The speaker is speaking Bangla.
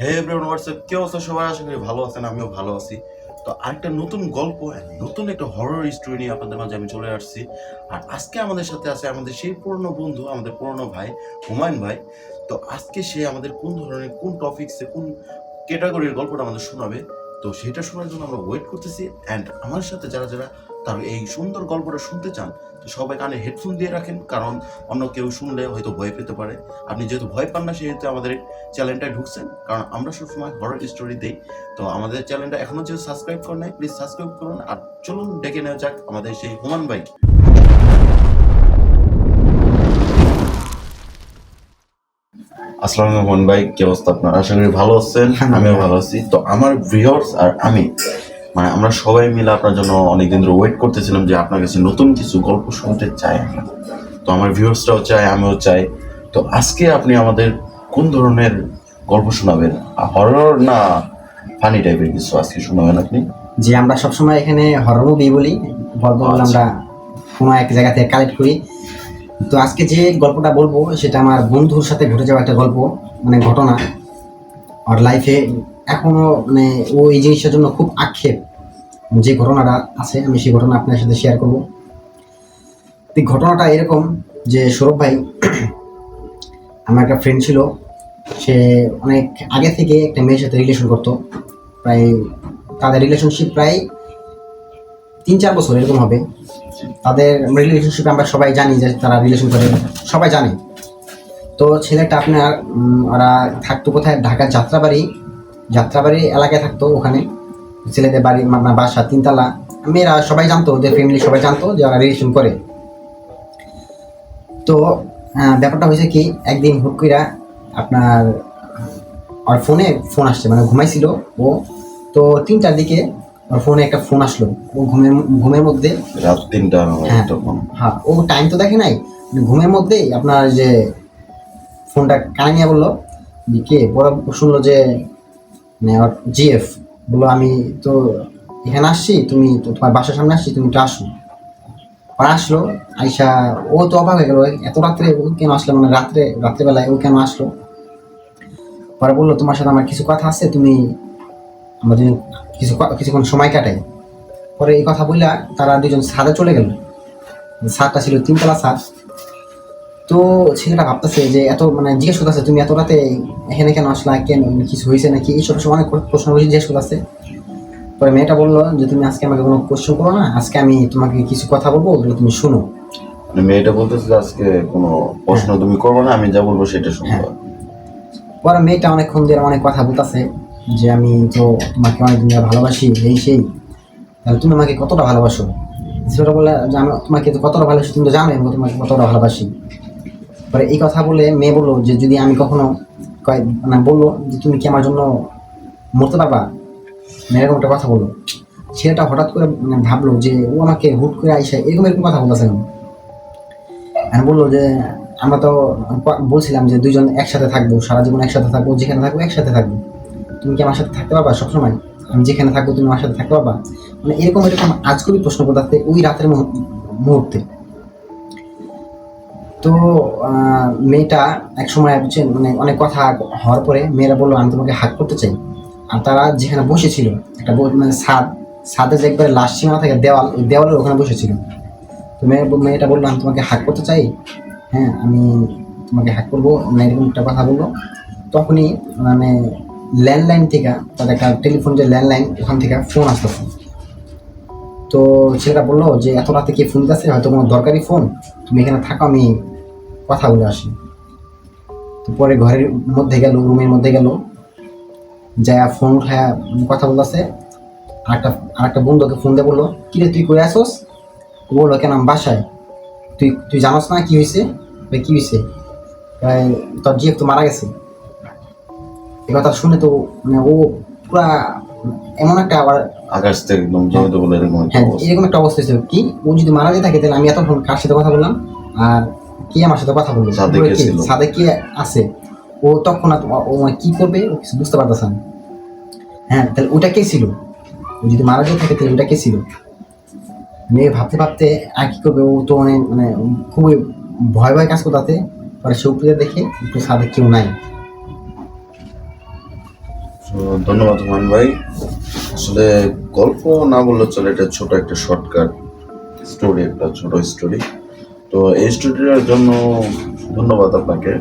হে হোয়াটসঅ্যাপ অবস্থা সবাই আশা করি ভালো আছেন, আমিও ভালো আছি। তো আরেকটা নতুন গল্প নতুন একটা হরর স্টোরি নিয়ে আপনাদের মাঝে আমি চলে আসছি। আর আজকে আমাদের সাথে আছে আমাদের সেই পুরনো বন্ধু, আমাদের পুরনো ভাই, হুমায়ুন ভাই। তো আজকে সে আমাদের কোন ধরনের, কোন টপিকসে কোন ক্যাটাগরির গল্পটা আমাদের শোনাবে? তো সেটা শোনার জন্য আমরা ওয়েট করতেছি অ্যান্ড আমার সাথে যারা যারা তার এই সুন্দর গল্পটা শুনতে চান তো সবাই কানে হেডফোন দিয়ে রাখেন কারণ অন্য কেউ শুনলে হয়তো ভয় পেতে পারে। আপনি যেহেতু ভয় পান না সেহেতু আমাদের চ্যানেলটায় ঢুকছেন কারণ আমরা সবসময় হরর স্টোরি দিই। তো আমাদের চ্যানেলটা এখনও যেহেতু সাবস্ক্রাইব করেন নাই প্লিজ সাবস্ক্রাইব করুন। আর চলুন ডেকে নেওয়া যাক আমাদের সেই হুমান ভাই। আসসালামু আলাইকুম ভাই কি অবস্থা আপনার? আশা করি ভালো আছেন আমিও ভালো আছি। তো আমার ভিউয়ার্স আর আমি মানে আমরা সবাই মিলে আপনার জন্য অনেকদিন ধরে ওয়েট করতেছিলাম যে আপনার কাছে নতুন কিছু গল্প শুনতে চাই আমরা। তো আমার ভিউয়ার্সরাও চাই আমিও চাই। তো আজকে আপনি আমাদের কোন ধরনের গল্প শোনাবেন? হরর না ফানি টাইপের কিছু আজকে শোনাবেন আপনি? যে আমরা সবসময় এখানে হরর মুভি বলি। গল্পগুলো আচ্ছা। আমরা কোনো এক জায়গা থেকে কালেক্ট করি। তো আজকে যে গল্পটা বলব সেটা আমার বন্ধুর সাথে ঘটে যাওয়া একটা গল্প মানে ঘটনা। ওর লাইফে এখনও মানে ও এই জিনিসটার জন্য খুব আক্ষেপ। যে ঘটনাটা আছে, আমি সেই ঘটনা আপনার সাথে শেয়ার করব। ঘটনাটা এরকম যে সৌরভ ভাই, আমার একটা ফ্রেন্ড ছিল, সে অনেক আগে থেকে একটা মেয়ের সাথে রিলেশন করতো। প্রায় তাদের রিলেশনশিপ প্রায় তিন চার বছর এরকম হবে। তাদের রিলেশনশিপ আমরা সবাই জানি যে তারা রিলেশন করে, সবাই জানে। তো ছেলেটা আপনার ওরা থাকতো কোথায়? ঢাকার যাত্রাবাড়ি। যাত্রাবাড়ি এলাকায় থাকতো ওখানে। ছেলেদের বাড়ি মানে বাসা তিনতলা। মেয়েরা সবাই জানতো ওদের ফ্যামিলি সবাই জানতো যে ওরা রিলেশন করে। তো ব্যাপারটা হয়েছে কি একদিন হুট কইরা আপনার ওর ফোনে ফোন আসছে মানে ঘুমাইছিল ও। তো তিনটার দিকে ওর ফোনে একটা ফোন আসলো ও ঘুমের ঘুমের মধ্যে রাত তিনটা হ্যাঁ। হ্যাঁ ও টাইম তো দেখে নাই ঘুমের মধ্যেই আপনার যে ফোনটা কানে নিয়ে বলল কে? পরে শুনলো যে মানে ওর জিএফ বলল আমি তো এখানে আসছি, তুমি তো তোমার বাসার সামনে আসছি, তুমি একটু আসো। পরে আসলো, আইসা, ও তো অবাক হয়ে গেল এত রাত্রে ও কেন আসলো? মানে রাত্রে, রাত্রেবেলায় ও কেন আসলো? পরে বলল, তোমার সাথে আমার কিছু কথা আছে, তুমি আমাদের কিছু কিছুক্ষণ সময় কাটাই। পরে এই কথা বললা তারা দুজন ছাদে চলে গেল। ছাদটা ছিল তিনতলা ছাদ। তো ছেলেটা ভাবতেছে যে এত মানে জিজ্ঞেস করতেছে তুমি এত রাতে এখানে কেন আসলা? কেন? কিছু হয়েছে নাকি? এইসব সব অনেক প্রশ্ন জিজ্ঞেস করতেছে। পরে মেয়েটা বলল যে তুমি আজকে আমাকে কোনো কোশ্চেন করো না? আজকে আমি তোমাকে কিছু কথা বলব ওগুলো তুমি শুনো। মানে মেয়েটা বলতেছে যে আজকে কোনো প্রশ্ন তুমি করবে না আমি যা বলব সেটা শুনব। হ্যাঁ। পরে মেয়েটা অনেকক্ষণ ধরে অনেক কথা বলতেছে যে আমি তো তোমাকে অনেক দিন ধরে ভালোবাসি এই সেই। তাহলে তুমি আমাকে কতটা ভালোবাসো? সেটা বলে যে আমি তোমাকে কতটা ভালোবাসি তুমি তো জানো আমি তোমাকে কতটা ভালোবাসি। পরে এই কথা বলে মেয়ে বলল যে, যদি আমি কখনো কয় মানে বলল যে, তুমি কি আমার জন্য মরতে পারবা? এরকম একটা কথা বলল। ছেলেটা হঠাৎ করে মানে ভাবলো যে, ও আমাকে হুট করে আইসে এরকম এরকম কথা বলতেছে আমি বলল যে, আমরা তো বলছিলাম যে, দুইজন একসাথে থাকব, সারা জীবন একসাথে থাকব, যেখানে থাকব একসাথে থাকব। তুমি কি আমার সাথে থাকতে পারবা সবসময়? আমি যেখানে থাকব, তুমি আমার সাথে থাকতে পারবা? মানে এরকম এরকম আজকবি প্রশ্ন করতে ওই রাতের মুহূর- মুহূর্তে। তো মেয়েটা এক সময় বুঝছেন মানে অনেক কথা হওয়ার পরে মেয়েরা বলল, আমি তোমাকে হাত করতে চাই। আর তারা যেখানে বসেছিল, একটা মানে ছাদ ছাদের যে একবারে লাশ সীমানা থাকে, দেওয়াল ওই দেওয়ালের ওখানে বসেছিল। তো মেয়ে মেয়েটা বলল, আমি তোমাকে হাক করতে চাই। হ্যাঁ আমি তোমাকে হ্যাক করব। মানে এরকম একটা কথা বলল। তখনই মানে ল্যান্ডলাইন থেকে, তাদের একটা টেলিফোন যে ল্যান্ডলাইন ওখান থেকে ফোন আসতেছে তো ছেলেটা বলল যে এত রাতে কি ফোন দিতেছে? হয়তো কোনো দরকারি ফোন তুমি এখানে থাকো আমি কথা বলে আসি। তো পরে ঘরের মধ্যে গেল রুমের মধ্যে গেল যা ফোন উঠায় কথা বলতেছে। আরেকটা আরেকটা বন্ধুকে ফোন দিয়ে বলল কিরে তুই কই আসোস ও বলল কেন আমি বাসায়। তুই তুই জানোস না কি হয়েছে বলে, কী হয়েছে তোর জিএফ তো মারা গেছে। এ কথা শুনে তো মানে ও পুরা এমন একটা আবার আকাশ থেকে একদম জমিতে বলে এরকম হ্যাঁ এরকম একটা অবস্থা ছিল কি? ও যদি মারা যেতে থাকে তাহলে আমি এতক্ষণ কার সাথে কথা বললাম? আর কে আমার সাথে কথা বলল সাথে কে? আছে। ও তখন ও- ও কি করবে? ও কিছু বুঝতে পারতেছে না। হ্যাঁ তাহলে ওটা কে ছিল? ও যদি মারা যেতে থাকে তাহলে ওটা কে ছিল? মেয়ে ভাবতে ভাবতে আর কি করবে? ও তো মানে মানে খুবই ভয় ভয় কাজ করতে পরে সে উপরে দেখে একটু সাথে কেউ নাই। ধন্যবাদ হুমায়ুন ভাই। আসলে গল্প না বললে চলে, এটা ছোট একটা শর্টকাট স্টোরি একটা ছোট স্টোরি তো এই স্টোরিটার জন্য ধন্যবাদ আপনাকে।